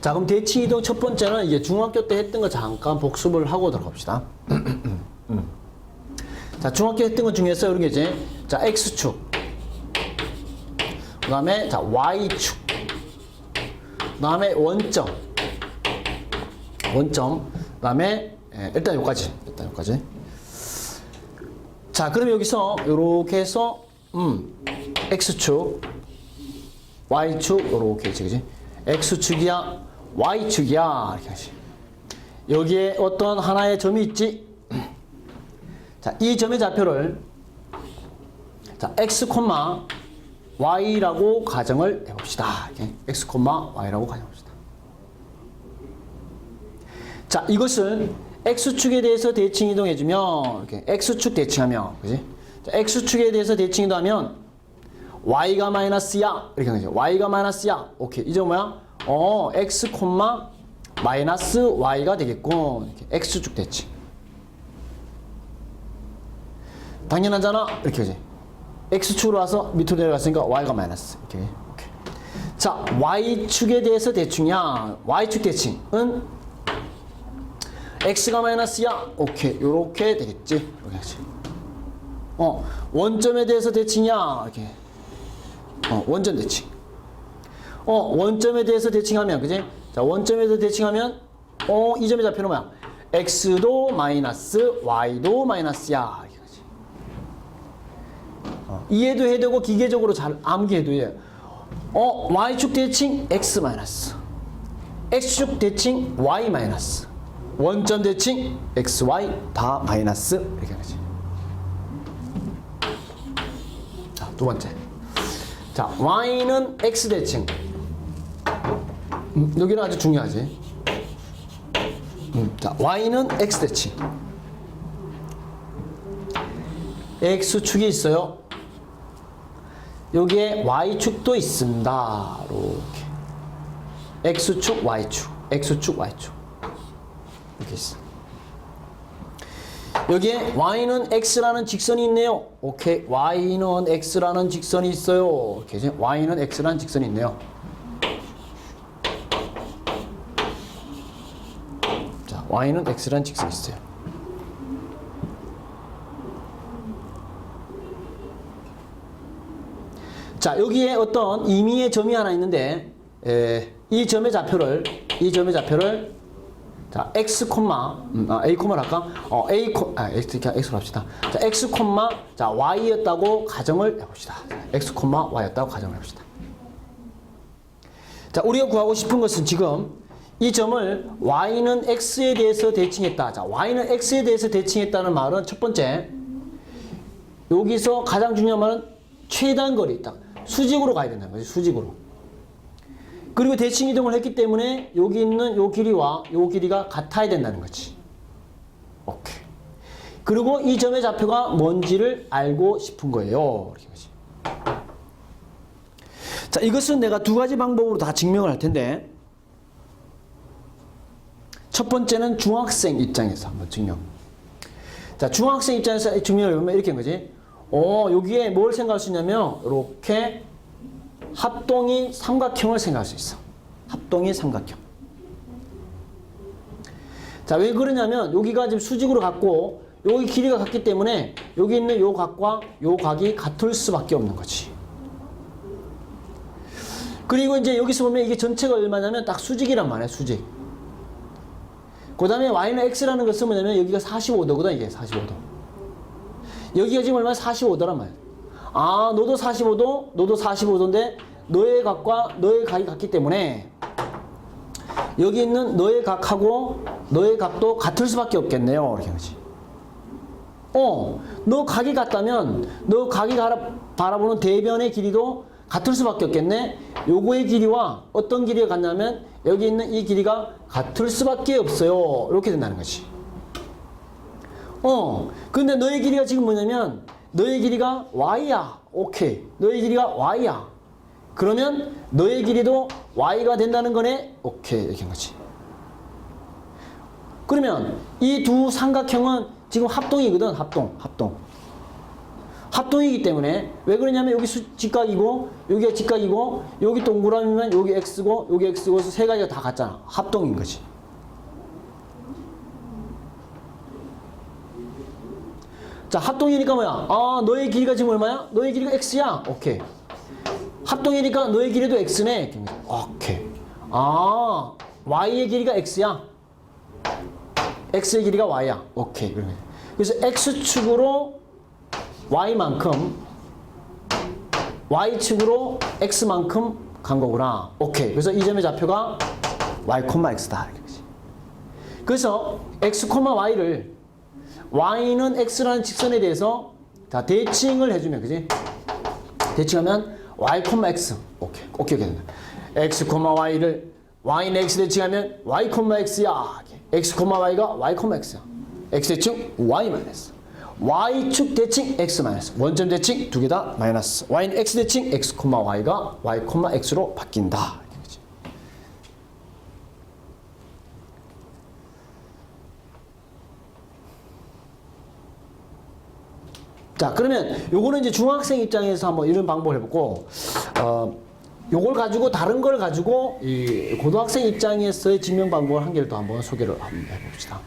자, 그럼 대칭 이동 첫 번째는 이제 중학교 때 했던 거 잠깐 복습을 하고 들어갑시다. 음. 자, 중학교 했던 것 중에서 이런 게 이제 자, X축. 그 다음에 자, Y축. 그 다음에 원점. 원점. 그 다음에 예, 일단 여기까지. 일단 여기까지. 자, 그럼 여기서 이렇게 해서 음, X축, Y축 이렇게 있지, 그지? X축이야, Y축이야 이렇게 하지. 여기에 어떤 하나의 점이 있지? 자, 이 점의 좌표를 자, X, Y라고 가정을 해봅시다. X, Y라고 가정합시다. 자, 이것을 X축에 대해서 대칭 이동해주면, 이렇게 X축 대칭하면, 그지? 자, X축에 대해서 대칭 이동하면, Y가 마이너스야. 이렇게 거죠. Y가 마이너스야. 오케이. 이제 뭐야? 어, X, 마이너스 Y가 되겠군. 이렇게 X축 대칭. 당연하잖아. 이렇게 하지. X축으로 와서 밑으로 내려갔으니까 Y가 마이너스. 이렇게. 오케이. 자, Y축에 대해서 대칭이야. Y축 대칭은 x가 마이너스야. 오케이. 요렇게 되겠지. 이렇게 하지. 어, 원점에 대해서 대칭이야. 이렇게. 어, 원점 대칭. 어, 원점에 대해서 대칭하면, 그지? 자, 원점에 대해서 대칭하면, 어, 이 점의 좌표는 뭐야? x도 마이너스, y도 마이너스야. 하지. 어, 이해도 해야 되고, 기계적으로 잘 암기해도 돼. 어, y축 대칭, x 마이너스. x축 대칭, y 마이너스. 원점 대칭 x, y 다 마이너스 이렇게 하지. 자, 두 번째. 자, y는 x 대칭. 음, 여기는 아주 중요하지. 음, 자, y는 x 대칭. x축이 있어요. 여기에 y축도 있습니다. 이렇게. x축, y축. x축, y축. 이렇게 있어. 여기에 y는 x라는 직선이 있네요. 오케이. y는 x라는 직선이 있어요. 이렇게 y는 x라는 직선이 있네요. Y는 x라는 직선이 있어요. 자, 여기에 어떤 임의의 점이 하나 있는데 에, 이 점의 좌표를 이 점의 좌표를 자, x 콤마, 음, 아, a 콤마를 할까? 어, a 콤, 아, x, x로 합시다. 자, x 콤마, 자, y였다고 가정을 해봅시다. x 콤마, y였다고 가정을 해봅시다. 자, 우리가 구하고 싶은 것은 지금 이 점을 y는 x에 대해서 대칭했다. 자, y는 x에 대해서 대칭했다는 말은 첫 번째, 여기서 가장 중요한 말은 최단 거리 있다. 수직으로 가야 된다는 거지, 수직으로. 그리고 대칭 이동을 했기 때문에 여기 있는 요 길이와 요 길이가 같아야 된다는 거지. 오케이. 그리고 이 점의 좌표가 뭔지를 알고 싶은 거예요. 이렇게. 자, 이것은 내가 두 가지 방법으로 다 증명을 할 텐데 첫 번째는 중학생 입장에서 한번 증명. 자, 중학생 입장에서 증명을 해보면 이렇게 한 거지. 어, 여기에 뭘 생각할 수 있냐면 이렇게 합동이 삼각형을 생각할 수 있어. 합동이 삼각형. 자, 왜 그러냐면 여기가 지금 수직으로 갔고 여기 길이가 같기 때문에 여기 있는 요 각과 요 각이 같을 수밖에 없는 거지. 그리고 이제 여기서 보면 이게 전체가 얼마냐면 딱 수직이란 말이야, 수직. 그 다음에 y는 x라는 걸 쓰면 되면 여기가 45도거든, 이게 45도. 여기가 지금 얼마 45도란 말이야. 아, 너도 45도, 너도 45도인데 너의 각과 너의 각이 같기 때문에 여기 있는 너의 각하고 너의 각도 같을 수밖에 없겠네요. 이렇게 하지. 어, 너 각이 같다면 너 각이 바라보는 대변의 길이도 같을 수밖에 없겠네. 요거의 길이와 어떤 길이가 같냐면 여기 있는 이 길이가 같을 수밖에 없어요. 이렇게 된다는 거지. 어, 근데 너의 길이가 지금 뭐냐면 너의 길이가 y야. 오케이. 너의 길이가 y야. 그러면 너의 길이도 y가 된다는 거네. 오케이. 이렇게 한 거지. 그러면 이 두 삼각형은 지금 합동이거든. 합동. 합동. 합동이기 때문에 왜 그러냐면 여기 수, 직각이고 여기가 직각이고 여기 동그라미면 여기 x고 여기 x고 해서 세 가지가 다 같잖아. 합동인 거지. 자, 합동이니까 뭐야? 아, 너의 길이가 지금 얼마야? 너의 길이가 x야. 오케이. 합동이니까 너의 길이도 x네. 오케이. 아, y의 길이가 x야. x의 길이가 y야. 오케이. 그러면 그래서 x축으로 y만큼 y축으로 x만큼 간 거구나. 오케이. 그래서 이 점의 좌표가 y, x다. 그래서 x, y를 y는 x라는 직선에 대해서 다 대칭을 해주면 그지? 대칭하면 y, x 오케이 꼭 기억해야 된다. x, y를 y는 x 대칭하면 y, x야. x, y가 y, x야. x 대칭 y 마이너스. Y축 대칭 x 마이너스. 원점 대칭 두 개 다 마이너스. y는 x 대칭 x, y가 y, x로 바뀐다. 자, 그러면 요거는 이제 중학생 입장에서 한번 이런 방법을 해보고, 어, 요걸 가지고 다른 걸 가지고 이 고등학생 입장에서의 증명 방법을 한 개를 더 한번 소개를 한번 해봅시다.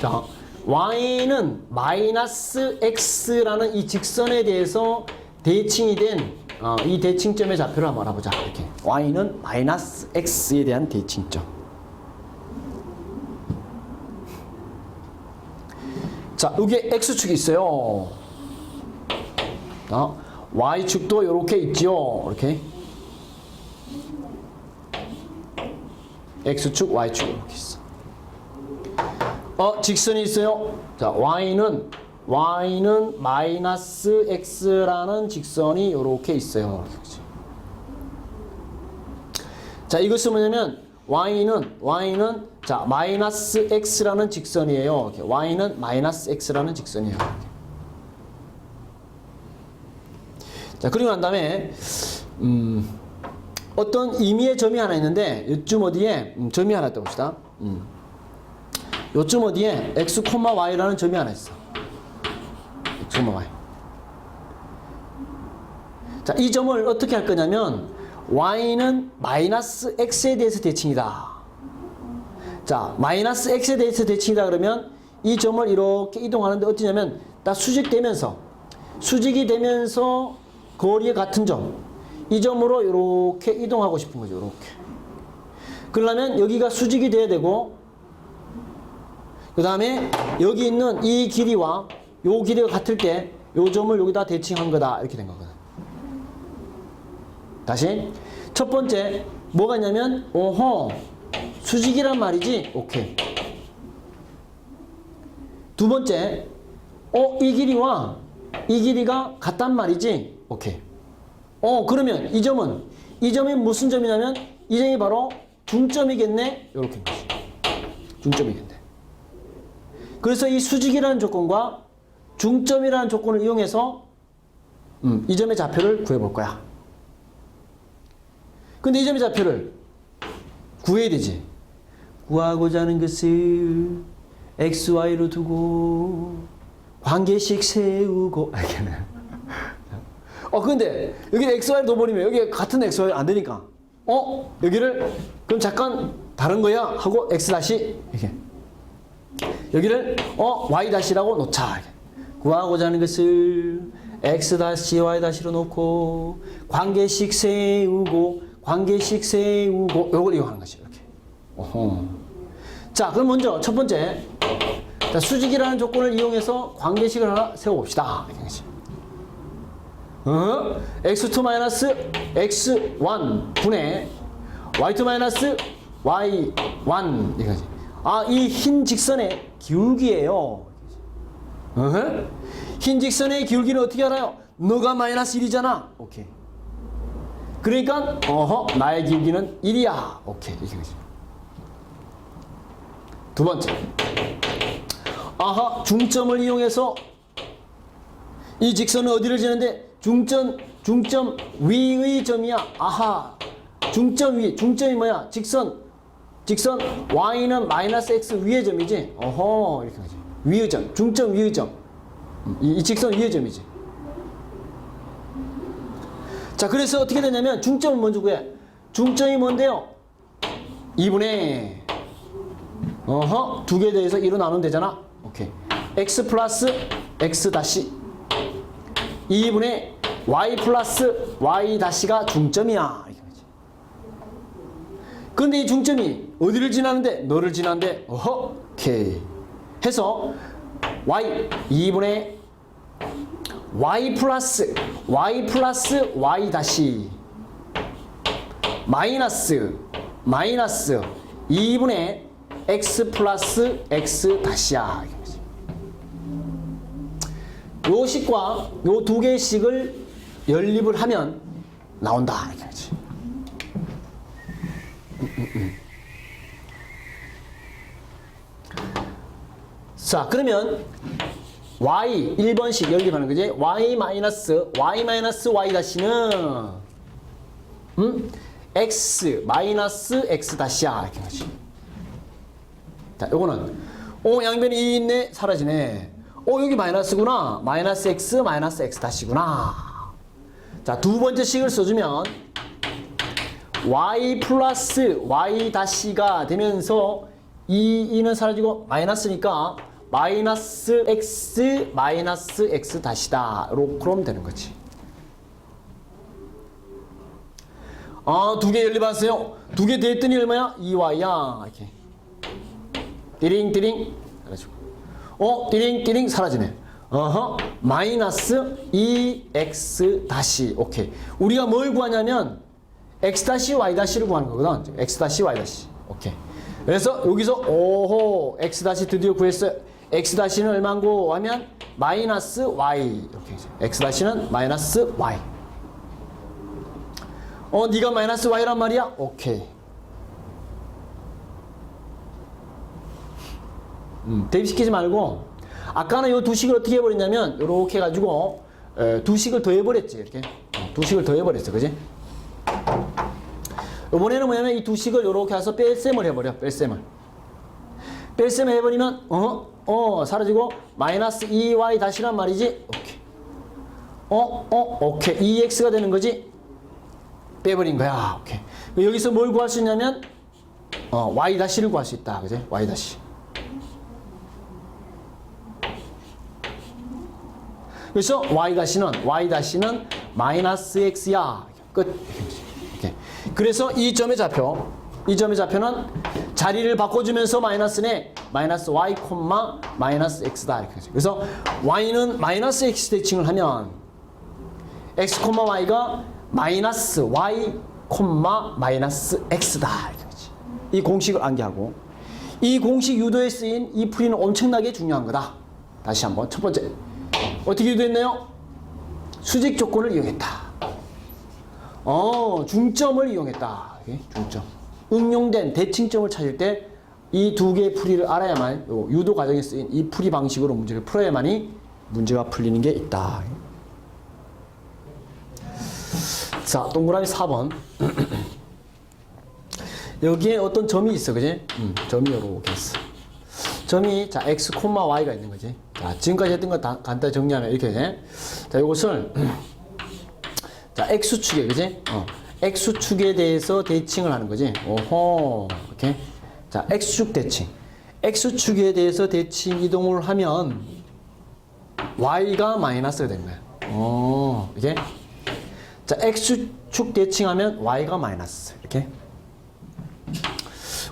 자, y는 마이너스 x라는 이 직선에 대해서 대칭이 된 이 대칭점의 좌표를 한번 알아보자. 이렇게 y는 마이너스 x에 대한 대칭점. 자, 여기에 x축이 있어요. 자, y축도 이렇게 있지요. 이렇게. x축, y축 이렇게 있어. 어, 직선이 있어요. 자, y는 y는 마이너스 x라는 직선이 이렇게 있어요. 자, 이것은 뭐냐면 y는 y는 자 마이너스 x라는 직선이에요. y는 마이너스 x라는 직선이에요. 자 그리고 난 다음에 음, 어떤 의미의 점이 하나 있는데 요쯤 어디에 음, 점이 하나 있다고 봅시다. 음. 요쯤 어디에 x, y라는 점이 하나 있어. x, y. 자, 이 점을 어떻게 할 거냐면 y는 마이너스 x에 대해서 대칭이다. 자, 마이너스 x에 대해서 대칭이다 그러면 이 점을 이렇게 이동하는데 어찌냐면 딱 수직되면서 수직이 되면서 거리의 같은 점. 이 점으로 이렇게 이동하고 싶은 거죠. 이렇게. 그러려면 여기가 수직이 돼야 되고 그 다음에 여기 있는 이 길이와 요 길이가 같을 때 요 점을 여기다 대칭한 거다. 이렇게 된 거거든. 다시. 첫 번째, 뭐가 있냐면, 오호, 수직이란 말이지? 오케이. 두 번째, 어, 이 길이와 이 길이가 같단 말이지? 오케이. 어, 그러면 이 점은, 이 점이 무슨 점이냐면, 이 점이 바로 중점이겠네? 이렇게 중점이겠네. 그래서 이 수직이라는 조건과 중점이라는 조건을 이용해서 음, 이 점의 좌표를 구해볼 거야. 근데 이 점의 좌표를 구해야 되지. 구하고자 하는 것을 x, y로 두고 관계식 세우고 알겠네. 어 근데 여기 x, y를 넣어버리면 여기 같은 x, y 안 되니까 어 여기를 그럼 잠깐 다른 거야 하고 x 다시 이렇게 여기를 어 y 다시라고 놓자. 구하고자 하는 것을 x 다시 y 다시로 놓고 관계식 세우고 관계식 세우고 요걸 이용하는 거죠. 이렇게. 어허. 자, 그럼 먼저 첫 번째 자, 수직이라는 조건을 이용해서 관계식을 하나 세워봅시다. 이거지. 어? x2 마이너스 x1 분의 y2 마이너스 y1 이거지. 아, 이 흰 직선의 기울기예요. 어허? 흰 직선의 기울기는 어떻게 알아요? 너가 마이너스 1이잖아. 오케이. 그러니까 어허 나의 기울기는 1이야. 오케이. 거지. 두 번째. 아하 중점을 이용해서 이 직선은 어디를 지는데 중점 중점 위의 점이야. 아하 중점 위 중점이 뭐야? 직선 직선 y는 마이너스 x 위의 점이지. 어허 이렇게 하지. 위의 점, 중점 위의 점. 음, 이, 이 직선 위의 점이지. 자, 그래서 어떻게 되냐면 중점은 먼저 구해. 중점이 뭔데요? 2분의 어허 두 개 대해서 2로 나누면 되잖아. 오케이. x 플러스 x 다시 2분의 y 플러스 y 다시가 중점이야. 이렇게 하지. 근데 이 중점이 어디를 지나는데? 너를 지나는데? 어허 오케이. 해서 y 2분의 y 플러스 y 플러스 y 다시 마이너스 마이너스 2분의 x 플러스 x 다시야? 요 식과 요 두 개의 식을 연립을 하면 나온다 이게 뭐지? 자 그러면 y 1번씩 연립하는 거지 y y y 다시는 음? x x 다시야 이렇게 하지. 자 요거는 오 양변이 2 있네. 사라지네. 오 여기 마이너스구나. 마이너스 x 마이너스 x 다시구나. 자 두 번째 식을 써주면 y 플러스 y 다시가 되면서 이 2는 사라지고 마이너스니까 마이너스 x 마이너스 x 다시다 로 그러면 되는 거지 아, 두 개 연립하세요. 두개 더했더니 얼마야? 2y야. 이렇게. 띠링, 띠링. 사라지고. 어, 띠링, 띠링. 사라지네. 어허. 마이너스 2x 다시. 오케이. 우리가 뭘 구하냐면, x 다시 y 다시를 구하는 거거든. x 다시 y 다시. 오케이. 그래서 여기서, 오호. x 다시 드디어 구했어요. x 다시는 얼마고 하면, 마이너스 y. 이렇게. x 다시는 마이너스 y. 어, 네가 마이너스 y란 말이야? 오케이. 음, 대입시키지 말고 아까는 요두 식을 어떻게 해버렸냐면 요렇게 해가지고 에, 두 식을 더해버렸지 이렇게 어, 두 식을 더해버렸어 그지? 이번에는 뭐냐면 이 두 식을 요렇게 해서 뺄셈을 해버려 뺄셈을 뺄셈을 해버리면 어? 어 사라지고 마이너스 2y 다시란 말이지 오케이 어? 어? 오케이 2x가 되는 거지 빼버린 거야. 오케이. 여기서 뭘 구할 수 있냐면 어, y 다시를 구할 수 있다. 그지? y 다시. 그래서 y 다시는 y 다시는 마이너스 x야. 끝. 그래서 이 점의 좌표 이 점의 좌표는 자리를 바꿔주면서 마이너스네 마이너스 y 콤마 마이너스 x다 이렇게 하죠. 그래서 y는 마이너스 x 대칭을 하면 x 콤마 y가 마이너스 y 마이너스 x다 이거지. 이 공식을 암기하고 이 공식 유도에 쓰인 이 풀이는 엄청나게 중요한 거다. 다시 한번 첫 번째 어떻게 유도했나요? 수직 조건을 이용했다. 어 중점을 이용했다. 이게 중점. 응용된 대칭점을 찾을 때 이 두 개의 풀이를 알아야만 요 유도 과정에 쓰인 이 풀이 방식으로 문제를 풀어야만이 문제가 풀리는 게 있다. 자, 동그라미 4번. 여기에 어떤 점이 있어, 그지? 음, 점이 요렇게 있어. 점이, 자, x, y가 있는 거지. 자, 지금까지 했던 거 다, 간단히 정리하면 이렇게 돼. 자, 이것을, 자, x축에, 그지? 어, x축에 대해서 대칭을 하는 거지. 오호, 이렇게. 자, x축 대칭. x축에 대해서 대칭 이동을 하면 y가 마이너스가 되는 거야. 어, 이게. 자, x축 대칭하면 y가 마이너스 이렇게.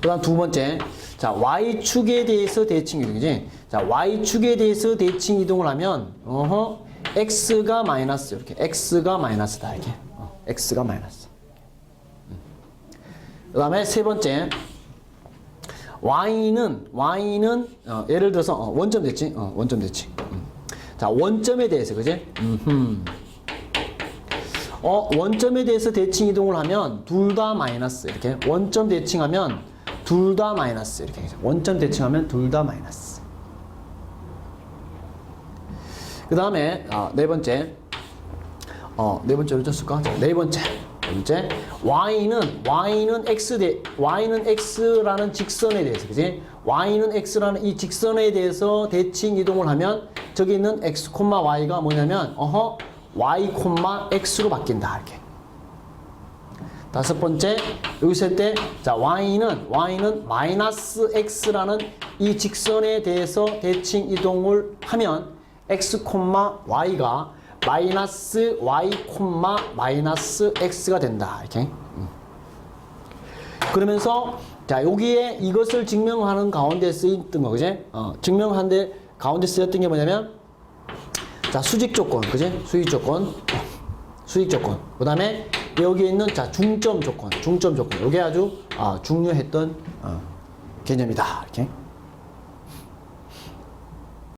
그 다음 두 번째, 자 y축에 대해서 대칭 이동이지. 자 y축에 대해서 대칭 이동을 하면 어허 x가 마이너스 이렇게 x가 마이너스다 이렇게. 어, x가 마이너스. 음. 그 다음에 세 번째. y는 y는 어, 예를 들어서 어, 원점 대칭, 어, 원점 대칭. 음. 자 원점에 대해서 그지? 어, 원점에 대해서 대칭 이동을 하면 둘 다 마이너스 이렇게 원점 대칭하면 둘 다 마이너스 이렇게 원점 대칭하면 둘 다 마이너스 그 다음에 아, 네 번째 어, 네 번째로 줬을까? 자, 네 번째 번째 y는 y는 x 대 y는 x라는 직선에 대해서 그지? y는 x라는 이 직선에 대해서 대칭 이동을 하면 저기 있는 x, y가 뭐냐면 어허 y, x로 바뀐다 이렇게. 다섯 번째 여기서 할 때 자 y는 y는 마이너스 x라는 이 직선에 대해서 대칭 이동을 하면 x, y가 마이너스 y, 마이너스 x가 된다 이렇게. 음. 그러면서 자 여기에 이것을 증명하는 가운데 쓰였던 거 그지? 어, 증명하는데 가운데 쓰였던 게 뭐냐면 자 수직 조건 그지? 수직 조건 수직 조건. 그 다음에 여기에 있는 자 중점 조건, 중점 조건. 이게 아주 아, 중요했던 어, 개념이다. 이렇게.